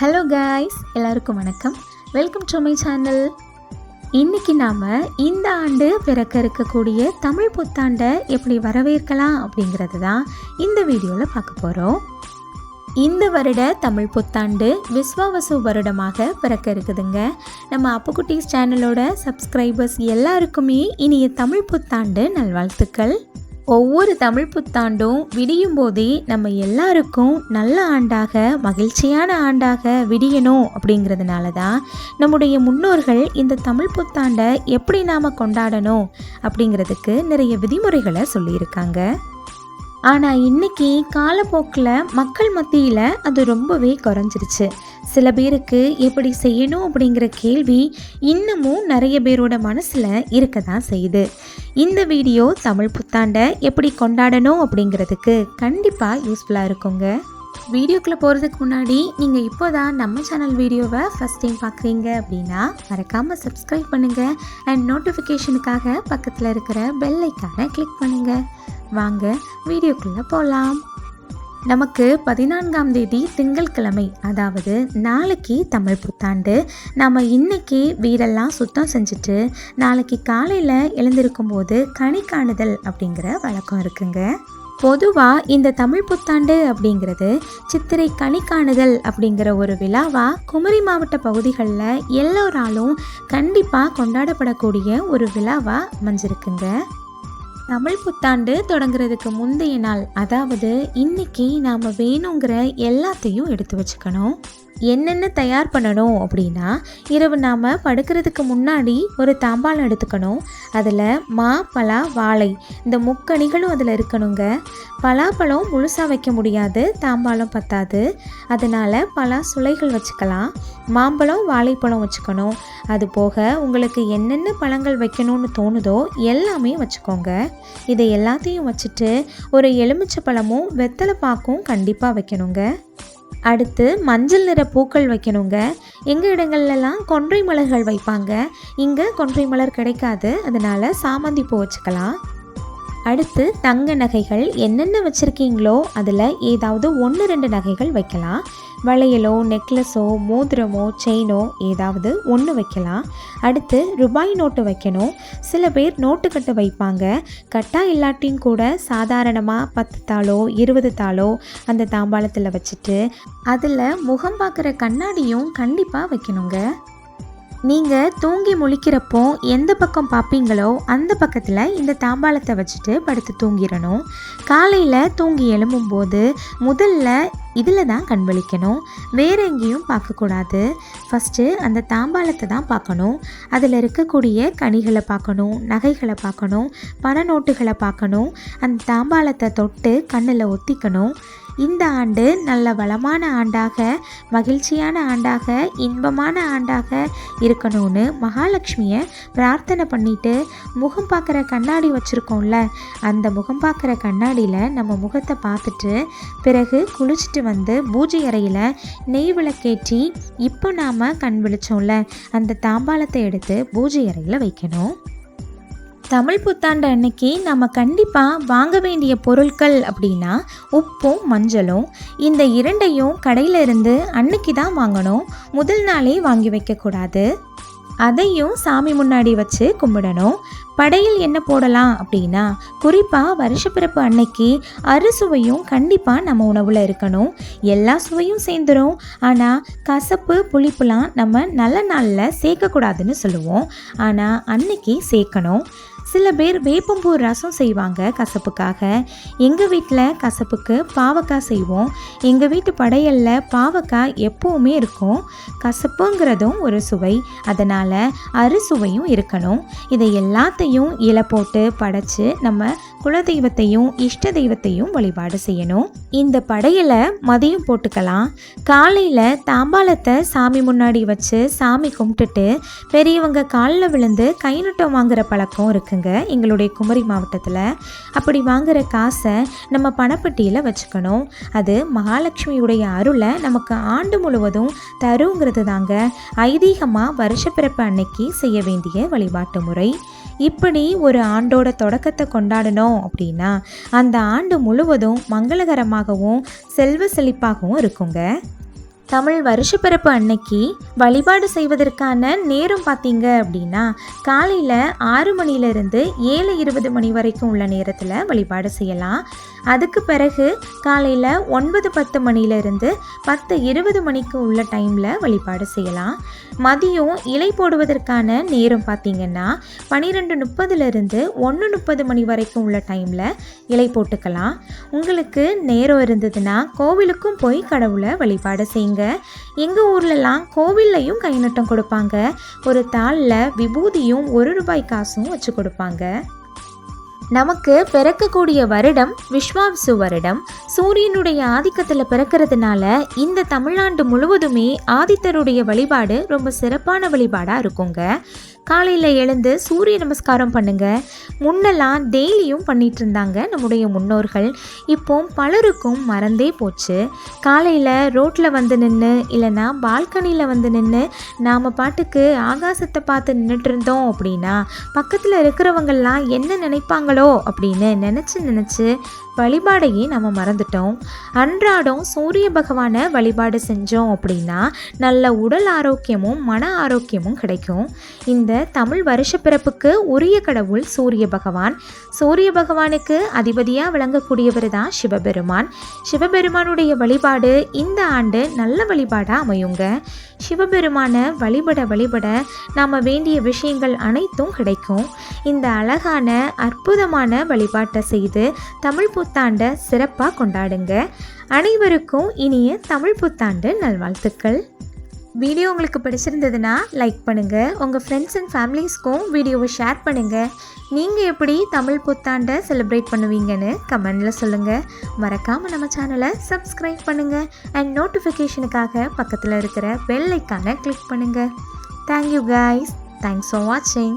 Hello guys எல்லாருக்கும் வணக்கம். Welcome to my channel இன்றைக்கி நாம் இந்த ஆண்டு பிறக்க இருக்கக்கூடிய தமிழ் புத்தாண்டை எப்படி வரவேற்கலாம் அப்படிங்கிறது தான் இந்த வீடியோவில் பார்க்க போகிறோம் இந்த வருட தமிழ் புத்தாண்டு விஸ்வாவசு வருடமாக பிறக்க இருக்குதுங்க. நம்ம அப்புக்குட்டீஸ் சேனலோட சப்ஸ்கிரைபர்ஸ் எல்லாருக்குமே இனிய தமிழ் புத்தாண்டு நல்வாழ்த்துக்கள். ஒவ்வொரு தமிழ் புத்தாண்டும் விடியும் போதே நம்ம எல்லாருக்கும் நல்ல ஆண்டாக மகிழ்ச்சியான ஆண்டாக விடியணும் அப்படிங்கிறதுனால தான் நம்முடைய முன்னோர்கள் இந்த தமிழ் புத்தாண்டை எப்படி நாம் கொண்டாடணும் அப்படிங்கிறதுக்கு நிறைய விதிமுறைகளை சொல்லியிருக்காங்க. ஆனால் இன்னைக்கு காலப்போக்கில் மக்கள் மத்தியில் அது ரொம்பவே குறைஞ்சிருச்சு. சில பேருக்கு எப்படி செய்யணும் அப்படிங்கிற கேள்வி இன்னமும் நிறைய பேரோட மனசில் இருக்க தான் செய்யுது. இந்த வீடியோ தமிழ் புத்தாண்டை எப்படி கொண்டாடணும் அப்படிங்கிறதுக்கு கண்டிப்பாக யூஸ்ஃபுல்லாக இருக்குங்க. வீடியோக்குள்ளே போகிறதுக்கு முன்னாடி நீங்கள் இப்போ தான் நம்ம சேனல் வீடியோவை ஃபஸ்ட் டைம் பார்க்குறீங்க அப்படின்னா மறக்காமல் சப்ஸ்கிரைப் பண்ணுங்கள் அண்ட் நோட்டிஃபிகேஷனுக்காக பக்கத்தில் இருக்கிற பெல் ஐக்கானை கிளிக் பண்ணுங்கள் வாங்க வீடியோக்குள்ளே போகலாம் நமக்கு பதினான்காம் தேதி திங்கட்கிழமை அதாவது நாளைக்கு தமிழ் புத்தாண்டு. நாம் இன்னைக்கு வீடெல்லாம் சுத்தம் செஞ்சுட்டு நாளைக்கு காலையில் எழுந்திருக்கும் போது கனி காணுதல் அப்படிங்கிற வழக்கம் இருக்குங்க. பொதுவாக இந்த தமிழ் புத்தாண்டு அப்படிங்கிறது சித்திரை கனி காணுதல் அப்படிங்கிற ஒரு விழாவாக குமரி மாவட்ட பகுதிகளில் எல்லோராலும் கண்டிப்பாக கொண்டாடப்படக்கூடிய ஒரு விழாவாக அமைஞ்சிருக்குங்க. தமிழ் புத்தாண்டு தொடங்குறதுக்கு முந்தைய நாள் அதாவது இன்னைக்கு நாம் வேணுங்கிற எல்லாத்தையும் எடுத்து வச்சுக்கணும். என்னென்ன தயார் பண்ணணும் அப்படின்னா இரவு நாம் படுக்கிறதுக்கு முன்னாடி ஒரு தாம்பாளம் எடுத்துக்கணும். அதில் மா பலா வாழை இந்த முக்கணிகளும் அதில் இருக்கணுங்க. பலாப்பழம் முழுசாக வைக்க முடியாது தாம்பாளம் பத்தாது. அதனால் பலா சுளைகள் வச்சுக்கலாம். மாம்பழம் வாழைப்பழம் வச்சுக்கணும். அது போக உங்களுக்கு என்னென்ன பழங்கள் வைக்கணும்னு தோணுதோ எல்லாமே வச்சுக்கோங்க. இதை எல்லாத்தையும் வச்சுட்டு ஒரு எலுமிச்சை பழமும் வெத்தலை பாக்கும் கண்டிப்பாக வைக்கணுங்க. அடுத்து மஞ்சள் நிற பூக்கள் வைக்கணுங்க. எங்கள் இடங்கள்லாம் கொன்றை மலர்கள் வைப்பாங்க. இங்கே கொன்றை மலர் கிடைக்காது. அதனால் சாமந்தி பூ வச்சுக்கலாம். அடுத்து தங்க நகைகள் என்னென்ன வச்சுருக்கீங்களோ அதில் ஏதாவது ஒன்று ரெண்டு நகைகள் வைக்கலாம். வளையலோ நெக்லஸோ மோதிரமோ செயினோ ஏதாவது ஒன்று வைக்கலாம். அடுத்து ரூபாய் நோட்டு வைக்கணும். சில பேர் நோட்டு கட்டு வைப்பாங்க. கட்டா இல்லாட்டியும் கூட சாதாரணமாக பத்து தாளோ இருபது தாளோ அந்த தாம்பாளத்தில் வச்சுட்டு அதில் முகம் பார்க்குற கண்ணாடியும் கண்டிப்பாக வைக்கணுங்க. நீங்கள் தூங்கி முழிக்கிறப்போ எந்த பக்கம் பார்ப்பீங்களோ அந்த பக்கத்தில் இந்த தாம்பாளத்தை வச்சுட்டு படுத்து தூங்கிடணும். காலையில் தூங்கி எழும்பும்போது முதல்ல இதில் தான் கண் விழிக்கணும் வேறு எங்கேயும் பார்க்கக்கூடாது. ஃபஸ்ட்டு அந்த தாம்பாளத்தை தான் பார்க்கணும். அதில் இருக்கக்கூடிய கனிகளை பார்க்கணும் நகைகளை பார்க்கணும் பண நோட்டுகளை பார்க்கணும். அந்த தாம்பாளத்தை தொட்டு கண்ணில் ஒத்திக்கணும். இந்த ஆண்டு நல்ல வளமான ஆண்டாக மகிழ்ச்சியான ஆண்டாக இன்பமான ஆண்டாக இருக்கணும்னு மகாலட்சுமியை பிரார்த்தனை பண்ணிட்டு முகம் பார்க்குற கண்ணாடி வச்சுருக்கோம்ல அந்த முகம் பார்க்குற கண்ணாடியில் நம்ம முகத்தை பார்த்துட்டு பிறகு குளிச்சுட்டு வந்து பூஜை அறையில் நெய் விளக்கேற்றி இப்போ நாம் கண் விழிச்சோம்ல அந்த தாம்பாளத்தை எடுத்து பூஜை அறையில் வைக்கணும். தமிழ் புத்தாண்டு அன்னைக்கு நம்ம கண்டிப்பாக வாங்க வேண்டிய பொருட்கள் அப்படின்னா உப்பும் மஞ்சளும் இந்த இரண்டையும் கடையில் இருந்து அன்னைக்கு தான் வாங்கணும். முதல் நாளே வாங்கி வைக்கக்கூடாது. அதையும் சாமி முன்னாடி வச்சு கும்பிடணும். படையில் என்ன போடலாம் அப்படின்னா குறிப்பாக வருஷப்பிறப்பு அன்னைக்கு அறுசுவையும் கண்டிப்பாக நம்ம உணவில் இருக்கணும். எல்லா சுவையும் சேர்ந்துடும் ஆனால் கசப்பு புளிப்புலாம் நம்ம நல்ல நாளில் சேர்க்கக்கூடாதுன்னு சொல்லுவோம். ஆனால் அன்னைக்கு சேர்க்கணும். சில பேர் வேப்பம்பூ ரசம் செய்வாங்க கசப்புக்காக. எங்கள் வீட்டில் கசப்புக்கு பாவக்காய் செய்வோம். எங்கள் வீட்டு படையலில் பாவக்காய் எப்போவுமே இருக்கும். கசப்புங்கிறதும் ஒரு சுவை. அதனால் அறுசுவையும் இருக்கணும். இதை எல்லாத்தையும் இலை போட்டு படைச்சு நம்ம குலதெய்வத்தையும் இஷ்ட தெய்வத்தையும் வழிபாடு செய்யணும். இந்த படையலை மதியம் போட்டுக்கலாம். காலையில் தாம்பாளத்தை சாமி முன்னாடி வச்சு சாமி கும்பிட்டுட்டு பெரியவங்க காலில் விழுந்து கை நட்டம் வாங்குற பழக்கம் இருக்குங்க எங்களுடைய குமரி மாவட்டத்தில். அப்படி வாங்குற காசை நம்ம பணப்பட்டியில் வச்சுக்கணும். அது மகாலட்சுமியுடைய அருளை நமக்கு ஆண்டு முழுவதும் தருங்கிறது தாங்க ஐதீகமாக வருஷப்பிறப்பு அன்னைக்கு செய்ய வேண்டிய வழிபாட்டு முறை. இப்படி ஒரு ஆண்டோட தொடக்கத்தை கொண்டாடணும் அப்படின்னா அந்த ஆண்டு முழுவதும் மங்களகரமாகவும் செல்வ செழிப்பாகவும் இருக்குங்க. தமிழ் வருஷப்பிறப்பு அன்னைக்கு வழிபாடு செய்வதற்கான நேரம் பார்த்தீங்க அப்படின்னா காலையில் ஆறு மணிலேருந்து ஏழு இருபது மணி வரைக்கும் உள்ள நேரத்தில் வழிபாடு செய்யலாம். அதுக்கு பிறகு காலையில் ஒன்பது பத்து மணிலேருந்து பத்து இருபது மணிக்கு உள்ள டைமில் வழிபாடு செய்யலாம். மதியம் இலை போடுவதற்கான நேரம் பார்த்தீங்கன்னா பன்னிரெண்டு முப்பதுலேருந்து ஒன்று முப்பது மணி வரைக்கும் உள்ள டைமில் இலை போட்டுக்கலாம். உங்களுக்கு நேரம் இருந்ததுன்னா கோவிலுக்கும் போய் கடவுளை வழிபாடு செய்யுங்க. எங்கள் ஊர்லலாம் கோவில்லையும் கைநட்டம் கொடுப்பாங்க. ஒரு தாளில் விபூதியும் ஒரு ரூபாய் காசும் வச்சு கொடுப்பாங்க. நமக்கு பிறக்கக்கூடிய வருடம் விஸ்வாம்சு வருடம். சூரியனுடைய ஆதிக்கத்தில் பிறக்கிறதுனால இந்த தமிழ்நாடு முழுவதுமே ஆதித்தருடைய வழிபாடு ரொம்ப சிறப்பான வழிபாடாக இருக்குங்க. காலையில் எழுந்து சூரிய நமஸ்காரம் பண்ணுங்க. முன்னெல்லாம் டெய்லியும் பண்ணிட்டு இருந்தாங்க நம்முடைய முன்னோர்கள். இப்போ பலருக்கும் மறந்தே போச்சு. காலையில் ரோட்டில் வந்து நின்று இல்லைன்னா பால்கனியில் வந்து நின்று நாம் பாட்டுக்கு ஆகாசத்தை பார்த்து நின்றுட்டு இருந்தோம் அப்படின்னா பக்கத்தில் இருக்கிறவங்கெல்லாம் என்ன நினைப்பாங்களோ அப்படின்னு நினச்சி நினச்சி வழிபாடையே நம்ம மறந்துட்டோம். அன்றாடம் சூரிய பகவானை வழிபாடு செஞ்சோம் அப்படின்னா நல்ல உடல் ஆரோக்கியமும் மன ஆரோக்கியமும் கிடைக்கும். இந்த தமிழ் வருஷ பிறப்புக்கு உரிய கடவுள் சூரிய பகவான். சூரிய பகவானுக்கு அதிபதியாக விளங்கக்கூடியவர் தான் சிவபெருமான். சிவபெருமானுடைய வழிபாடு இந்த ஆண்டு நல்ல வழிபாடாக அமையுங்க. சிவபெருமானை வழிபட வழிபட நாம் வேண்டிய விஷயங்கள் அனைத்தும் கிடைக்கும். இந்த அழகான அற்புதமான வழிபாட்டை செய்து தமிழ் புத்தாண்டை சிறப்பாக கொண்டாடுங்க. அனைவருக்கும் இனிய தமிழ் புத்தாண்டு நல்வாழ்த்துக்கள். வீடியோ உங்களுக்கு பிடிச்சிருந்ததுன்னா லைக் பண்ணுங்கள் உங்கள் ஃப்ரெண்ட்ஸ் அண்ட் ஃபேமிலிஸ்க்கும் வீடியோவை ஷேர் பண்ணுங்கள் நீங்கள் எப்படி தமிழ் புத்தாண்டை செலிப்ரேட் பண்ணுவீங்கன்னு கமெண்டில் சொல்லுங்கள் மறக்காமல் நம்ம சேனலை சப்ஸ்கிரைப் பண்ணுங்கள் அண்ட் நோட்டிஃபிகேஷனுக்காக பக்கத்தில் இருக்கிற பெல் ஐக்கானை கிளிக் பண்ணுங்கள் தேங்க்யூ கைஸ் தேங்க்ஸ் ஃபார் வாட்சிங்